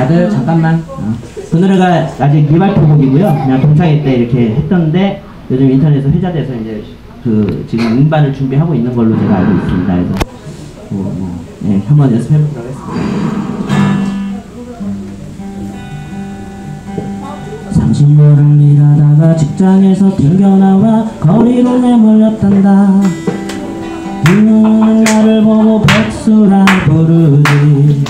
다들 잠깐만. 어. 그 노래가 아직 미발표곡이고요. 그냥 동창회 때 이렇게 했던데 요즘 인터넷에서 회자돼서 이제 그 지금 음반을 준비하고 있는 걸로 제가 알고 있습니다. 그래서 뭐, 뭐, 네, 한번 연습해 보도록 하겠습니다. 30년을 일하다가 직장에서 튕겨나와 거리로 내몰렸단다 누누는 나를 보고 백수라 부르지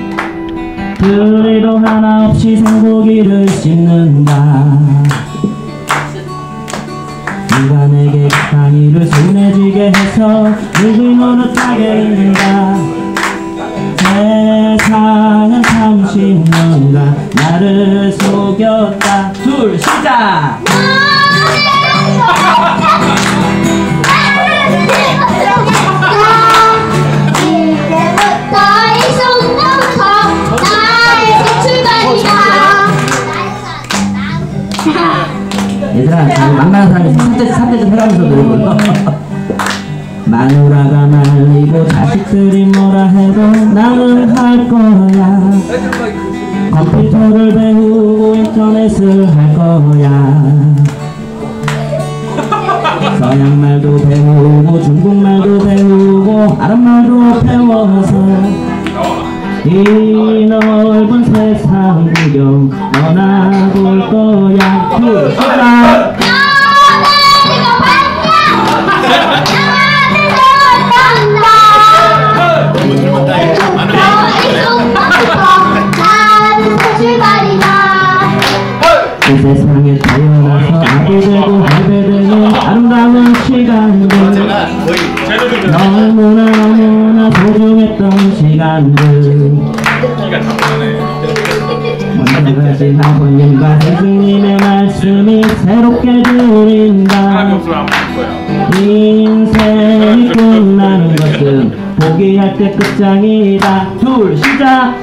그래도 하나 없이 생고기를 씹는다. 누가 내게 강의를 손해지게 해서 누구 노릇하게 있는가? 세상은 참 쉽는가 나를 속였다. 둘 시작 얘들아 만만한 사람이 3대, 3대씩 해가면서 노는 거야 마누라가 말리고 자식들이 뭐라 해도 나는 할 거야. 컴퓨터를 배우고 인터넷을 할 거야. 서양말도 배우고 중국말도 배우고 아랍말도 이 넓은 세상 구경 떠나볼 거야 둘 시작 나는 이거 봤냐? 나는 세웠단다. 이제부터 이 순간부터 나는 새 출발이다. 이 세상에 태어나서 아기 되고 할배 되는 아름다운 시간들 너무나 너무나 소중했던 시간들 먼저 가신 아버님과 스승님의 말씀이 새롭게 들린다 인생이 끝나는 것은 포기할 때 끝장이다. 둘 시작